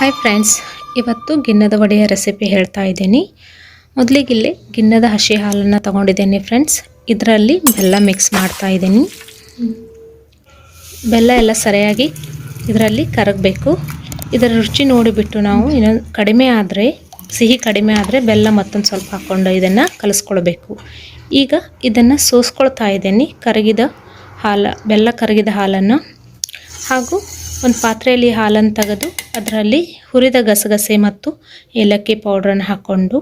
Hi friends ಇವತ್ತು ಗಿನ್ನದ ವಡೆಯ recipe ಹೇಳ್ತಾ ಇದ್ದೀನಿ. ಮೊದಲಿಗೆ ಇಲ್ಲಿ ಗಿನ್ನದ ಹಸಿ ಹಾಲನ್ನು ತಗೊಂಡಿದ್ದೀನಿ ಫ್ರೆಂಡ್ಸ್ ಇದರಲ್ಲಿ ಬೆಲ್ಲ ಮಿಕ್ಸ್ ಮಾಡ್ತಾ ಇದ್ದೀನಿ. ಬೆಲ್ಲ ಎಲ್ಲ ಸರಿಯಾಗಿ ಇದರಲ್ಲಿ ಕರಗಬೇಕು. ಇದರ ರುಚಿ ನೋಡಿಬಿಟ್ಟು ನಾವು ಇನ್ನೊಂದು ಕಡಿಮೆ ಆದರೆ, ಸಿಹಿ ಕಡಿಮೆ ಆದರೆ ಬೆಲ್ಲ ಮತ್ತೊಂದು ಸ್ವಲ್ಪ ಹಾಕ್ಕೊಂಡು ಇದನ್ನು ಕಲಿಸ್ಕೊಳ್ಬೇಕು. ಈಗ ಇದನ್ನು ಸೋಸ್ಕೊಳ್ತಾ ಇದ್ದೀನಿ. ಕರಗಿದ ಹಾಲು, ಬೆಲ್ಲ ಕರಗಿದ ಹಾಲನ್ನು ಹಾಗೂ ಒಂದು ಪಾತ್ರೆಯಲ್ಲಿ ಹಾಲನ್ನು ತೆಗೆದು ಅದರಲ್ಲಿ ಹುರಿದ ಗಸಗಸೆ ಮತ್ತು ಏಲಕ್ಕಿ ಪೌಡ್ರನ್ನು ಹಾಕ್ಕೊಂಡು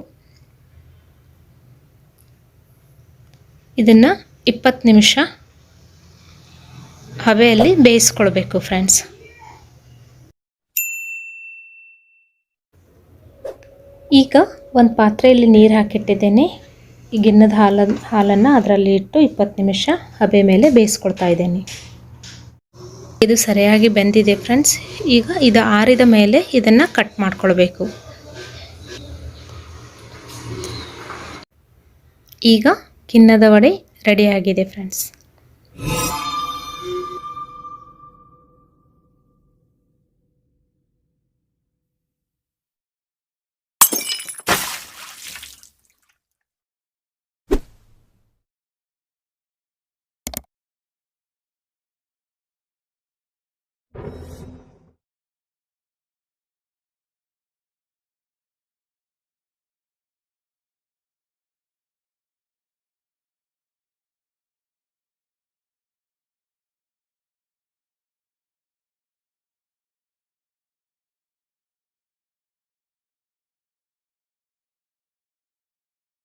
ಇದನ್ನು ಇಪ್ಪತ್ತು ನಿಮಿಷ ಹವೆಯಲ್ಲಿ ಬೇಯಿಸ್ಕೊಳ್ಬೇಕು ಫ್ರೆಂಡ್ಸ್ ಈಗ ಒಂದು ಪಾತ್ರೆಯಲ್ಲಿ ನೀರು ಹಾಕಿಟ್ಟಿದ್ದೇನೆ. ಈ ಗಿನ್ನದ ಹಾಲನ್ನು ಹಾಲನ್ನು ಅದರಲ್ಲಿ ಇಟ್ಟು ಇಪ್ಪತ್ತು ನಿಮಿಷ ಹಬೆ ಮೇಲೆ ಬೇಯಿಸ್ಕೊಳ್ತಾ ಇದ್ದೇನೆ. ಇದು ಸರಿಯಾಗಿ ಬೆಂದಿದೆ ಫ್ರೆಂಡ್ಸ್. ಈಗ ಇದು ಆರಿದ ಮೇಲೆ ಇದನ್ನು ಕಟ್ ಮಾಡ್ಕೊಳ್ಬೇಕು. ಈಗ ಕಿನ್ನದ ವಡೆ ರೆಡಿಯಾಗಿದೆ ಫ್ರೆಂಡ್ಸ್. you